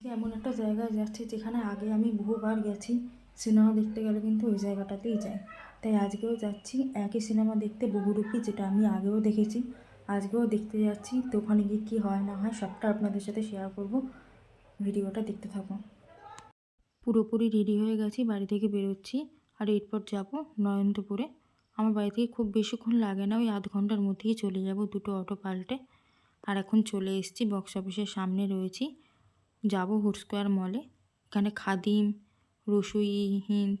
এমন একটা জায়গায় যাচ্ছি যেখানে আগে আমি বহুবার গেছি, সিনেমা দেখতে গেলে কিন্তু ওই জায়গাটাতেই যাই তাই আজকেও যাচ্ছি, একই সিনেমা দেখতে বহুরূপী যেটা আমি আগেও দেখেছি। আজকেও দেখতে যাচ্ছি, তো ওখানে গিয়ে কী হয় না হয় সবটা আপনাদের সাথে শেয়ার করব। ভিডিওটা দেখতে থাকো। পুরোপুরি রেডি হয়ে গেছি, বাড়ি থেকে বেরোচ্ছি, আর এরপর যাব নয়নতপুরে আমার বাড়ি থেকে খুব বেশিক্ষণ লাগে না, ওই আধ ঘণ্টার মধ্যেই চলে যাব দুটো অটো পাল্টে। আর এখন চলে এসেছি বক্স অফিসের সামনে রয়েছি। যাব হুড স্কোয়ার মলে এখানে খাদিম, রসুই, হিন্দ,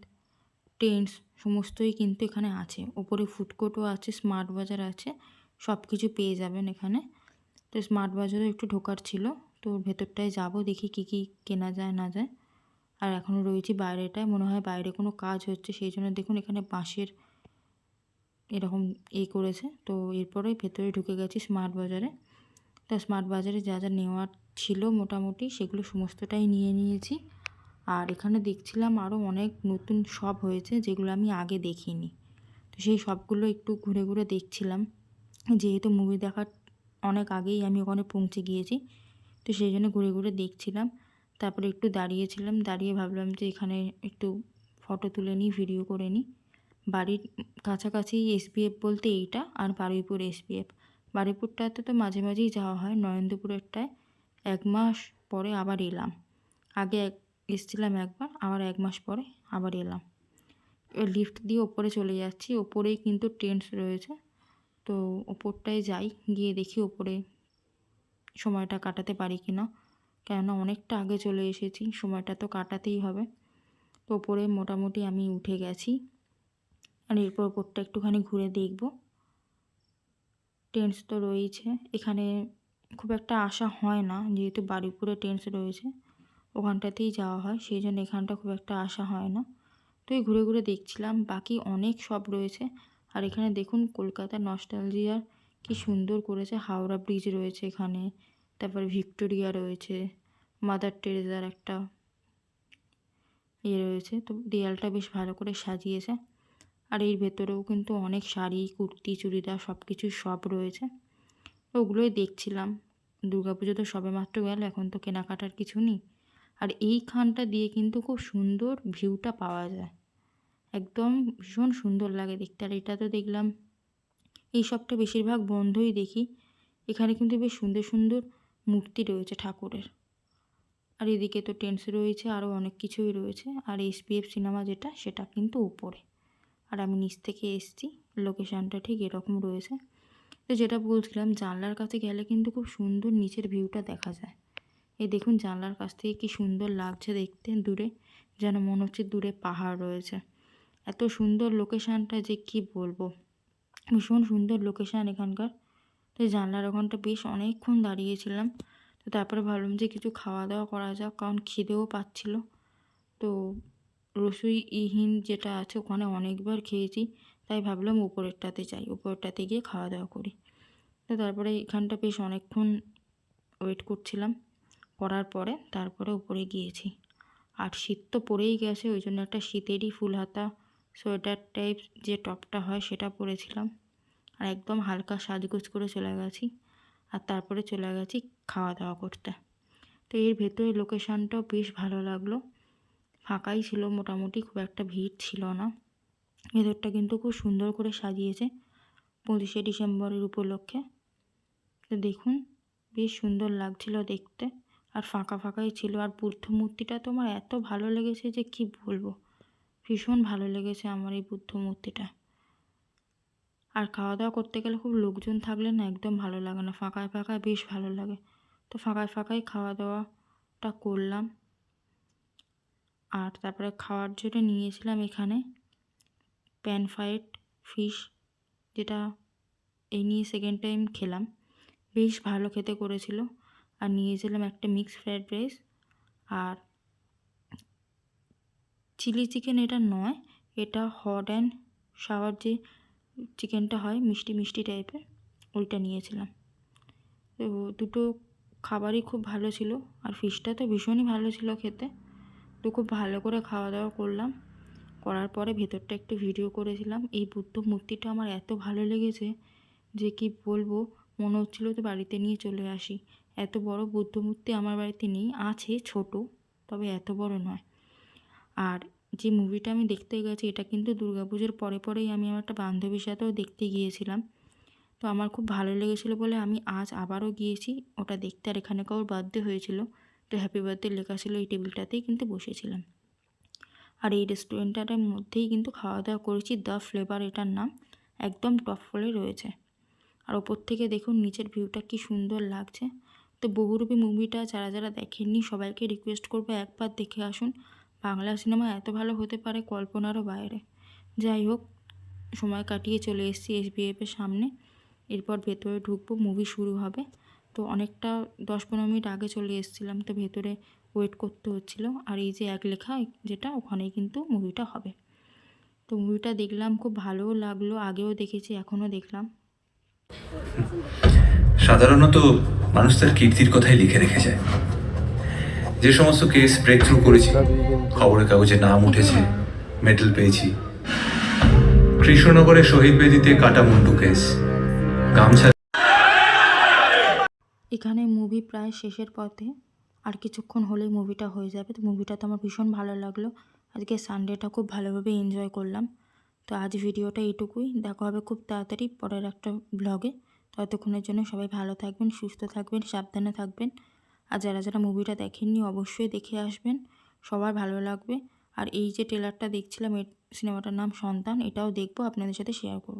টেন্টস সমস্তই কিন্তু এখানে আছে। ওপরে ফুডকোর্টও আছে স্মার্ট বাজার আছে সব কিছু পেয়ে যাবেন এখানে। তো স্মার্ট বাজারও একটু ঢোকার ছিল, তো ভেতরটায় যাব, দেখি কী কী কেনা যায়, না যায়। আর এখনও রয়েছি বাইরেটায়, মনে হয় বাইরে কোনো কাজ হচ্ছে, সেই জন্য দেখুন এখানে বাঁশের এরকম এ করেছে। তো এরপরে ভেতরে ঢুকে গেছি স্মার্ট বাজারে। তা স্মার্ট বাজারে যা যা নেওয়ার ছিল মোটামুটি, সেগুলো সমস্তটাই নিয়ে নিয়েছি। আর এখানে দেখছিলাম আরও অনেক নতুন শপ হয়েছে, যেগুলো আমি আগে দেখিনি। তো সেই সবগুলো একটু ঘুরে ঘুরে দেখছিলাম। যেহেতু মুভি দেখার অনেক আগেই আমি ওখানে পৌঁছে গিয়েছি, তো সেই জন্য ঘুরে ঘুরে দেখছিলাম। তারপরে একটু দাঁড়িয়েছিলাম, দাঁড়িয়ে ভাবলাম যে এখানে একটু ফটো তুলে নিই ভিডিও করে নিই। বাড়ির কাছাকাছি এসপিএফ বলতে এইটা, আর বারুইপুর এসপিএফ বারুইপুরটাতে তো মাঝে মাঝেই যাওয়া হয় নরেন্দ্রপুরেরটায় এক মাস পরে আবার এলাম। আগে এক এসেছিলাম একবার, আবার এক মাস পরে আবার এলাম। লিফট দিয়ে ওপরে চলে যাচ্ছি। ওপরেই কিন্তু টেন্টস রয়েছে। তো ওপরটায় যাই, গিয়ে দেখি ওপরে সময়টা কাটাতে পারি কি না কেননা অনেকটা আগে চলে এসেছি, সময়টা তো কাটাতেই হবে। তো ওপরে মোটামুটি আমি উঠে গেছি। আর এরপর ওপরটা একটুখানি ঘুরে দেখব। টেন্টস তো রয়েছে। এখানে খুব একটা আসা হয় না, যেহেতু বারুইপুরে টেন্টস রয়েছে, ওখানটাতেই যাওয়া হয়, সেই জন্য এখানটা খুব একটা আসা হয় না। তো এই ঘুরে ঘুরে দেখছিলাম, বাকি অনেক সব রয়েছে। আর এখানে দেখুন কলকাতা নস্টালজিয়ার কি সুন্দর করেছে, হাওড়া ব্রিজ রয়েছে এখানে, তারপর ভিক্টোরিয়া রয়েছে মাদার টেরেজার একটা ইয়ে রয়েছে, তো দেয়ালটা বেশ ভালো করে সাজিয়েছে। আর এর ভেতরেও কিন্তু অনেক শাড়ি, কুর্তি, চুড়িদার সব কিছুর সব রয়েছে। ওগুলোই দেখছিলাম। দুর্গাপুজো তো সবে মাত্র গেল, এখন তো কেনাকাটার কিছু নেই। আর এইখানটা দিয়ে কিন্তু খুব সুন্দর ভিউটা পাওয়া যায়। একদম ভীষণ সুন্দর লাগে দেখতে। আর এটা তো দেখলাম, এই সবটা বেশিরভাগ বন্ধই দেখি। এখানে কিন্তু বেশ সুন্দর সুন্দর মূর্তি রয়েছে ঠাকুরের। আর এদিকে তো টেন্স রয়েছে, আরও অনেক কিছুই রয়েছে। আর এসপিএফ সিনেমা যেটা, সেটা কিন্তু উপরে। আর আমি নিচ থেকে এসছি, লোকেশানটা ঠিক এরকম রয়েছে। তো যেটা বলছিলাম, জানলার কাছে গেলে কিন্তু খুব সুন্দর নিচের ভিউটা দেখা যায়। এই দেখুন জানলার কাছ থেকে কি সুন্দর লাগছে দেখতে দূরে, যেন মনে হচ্ছে দূরে পাহাড় রয়েছে। এত সুন্দর লোকেশানটা যে কি বলব? ভীষণ সুন্দর লোকেশান এখানকার। তো জানলার ওখানটা বেশ অনেকক্ষণ দাঁড়িয়েছিলাম। তো তারপরে ভাবলাম যে কিছু খাওয়া দাওয়া করা যাক, কারণ খিদেও পাচ্ছিল। তো রসুই, ইহিন যেটা আছে ওখানে অনেকবার খেয়েছি। তাই ভাবলাম উপরেরটাতে যাই। উপরেরটাতে গিয়ে খাওয়া দাওয়া করি। তো তারপরে এখানটা বেশ অনেকক্ষণ ওয়েট করছিলাম। করার পরে তারপরে উপরে গিয়েছি। আর শীত তো পড়েই গেছে, ওই জন্য একটা শীতেরই ফুল হাতা সোয়েটার টাইপ যে টপটা হয় সেটা পরেছিলাম। আর একদম হালকা সাজগোজ করে চলে গেছি। আর তারপরে চলে গেছি খাওয়া দাওয়া করতে। তো এর ভেতরে লোকেশানটাও বেশ ভালো লাগল। ফাঁকাই ছিল, মোটামুটি খুব একটা ভিড় ছিল না। ভেতরটা কিন্তু খুব সুন্দর করে সাজিয়েছে পঁচিশে ডিসেম্বরের উপলক্ষে। তো দেখুন, বেশ সুন্দর লাগছিল দেখতে আর ফাঁকা ফাঁকাই ছিল। আর বুদ্ধ মূর্তিটা তো আমার এত ভালো লেগেছে যে কি বলব, ভীষণ ভালো লেগেছে আমার এই বুদ্ধ মূর্তিটা। আর খাওয়া দাওয়া করতে গেলে খুব লোকজন থাকলে না একদম ভালো লাগে না, ফাঁকায় ফাঁকায় বেশ ভালো লাগে। তো ফাঁকায় ফাঁকায় খাওয়া দাওয়াটা করলাম। আর তারপরে খাওয়ার জন্য নিয়েছিলাম এখানে প্যান ফ্রাইড ফিশ যেটা এই নিয়ে সেকেন্ড টাইম খেলাম। বেশ ভালো খেতে করেছিল। আর নিয়েছিলাম একটা মিক্স ফ্রাইড রাইস আর চিলি চিকেন এটা নয়, এটা হট অ্যান্ড সাওয়ার যে চিকেনটা হয়, মিষ্টি মিষ্টি টাইপের ওইটা নিয়েছিলাম। তো দুটো খাবারই খুব ভালো ছিল। আর ফিশটা তো ভীষণই ভালো ছিল খেতে। তো খুব ভালো করে খাওয়া দাওয়া করলাম। করার পরে ভেতরটা একটু ভিডিও করেছিলাম। এই বুদ্ধ মূর্তিটা আমার এত ভালো লেগেছে যে কি বলব, মনে হচ্ছিল তো বাড়িতে নিয়ে চলে আসি। এত বড় বুদ্ধ মূর্তি আমার বাড়িতে নেই, আছে ছোট, তবে এত বড় নয়। আর যে মুভিটা আমি দেখতে গেছি, এটা কিন্তু দুর্গাপুজোর পরে পরেই আমি আমার একটা বান্ধবীর সাথেও দেখতে গিয়েছিলাম। তো আমার খুব ভালো লেগেছিলো বলে আমি আজ আবারও গিয়েছি। ওটা দেখতে আর এখানে কারোর বার্থডে হয়েছিল। তো হ্যাপি বার্থডে লেখা ছিল এই টেবিলটাতেই কিন্তু বসেছিলাম। আর এই রেস্টুরেন্টটার মধ্যেই কিন্তু খাওয়া দাওয়া করেছি দ্য ফ্লেভার এটার নাম একদম টপ ফ্লোরে রয়েছে। আর ওপর থেকে দেখুন নিচের ভিউটা কি সুন্দর লাগছে। তো বহুরূপী মুভিটা যারা যারা দেখেননি সবাইকে রিকোয়েস্ট করব একবার দেখে আসুন। বাংলা সিনেমা এত ভালো হতে পারে কল্পনারও বাইরে। যাই হোক, সময় কাটিয়ে চলে এসেছি এসবিএফের সামনে। এরপর ভেতরে ঢুকবো মুভি শুরু হবে। তো অনেকটা দশ পনেরো মিনিট আগে চলে এসেছিলাম, তো ভেতরে ওয়েট করতে হচ্ছিল। আর এই যে এক লেখা যেটা, ওখানেই কিন্তু মুভিটা হবে। তো মুভিটা দেখলাম, খুব ভালোও লাগল, আগেও দেখেছি, এখনও দেখলাম। সাধারণত মানুষ তার কীর্তির কথাই লিখে রেখে যায়। যে সমস্ত কেস ব্রেক থ্রু করেছি, খবরের কাগজে নাম উঠেছে মেডেল পেয়েছি। কৃষ্ণনগরে শহীদ বেদিতে কাটা মুন্ডু কেস গামছা এখানে মুভি প্রায় শেষের পথে। আর কিছুক্ষণ হলেই মুভিটা হয়ে যাবে। তো মুভিটা তো আমার ভীষণ ভালো লাগল। আজকে সানডেটা খুব ভালোভাবে এনজয় করলাম। তো আজ ভিডিওটা এটুকুই দেখা হবে খুব তাড়াতাড়ি পরের একটা ব্লগে ততক্ষণের জন্য সবাই ভালো থাকবেন, সুস্থ থাকবেন, সাবধানে থাকবেন। আর যারা যারা মুভিটা দেখেননি, অবশ্যই দেখে আসবেন। সবার ভালো লাগবে। আর এই যে ট্রেলারটা দেখছিলাম সিনেমাটার নাম সন্তান, এটাও দেখব, আপনাদের সাথে শেয়ার করব।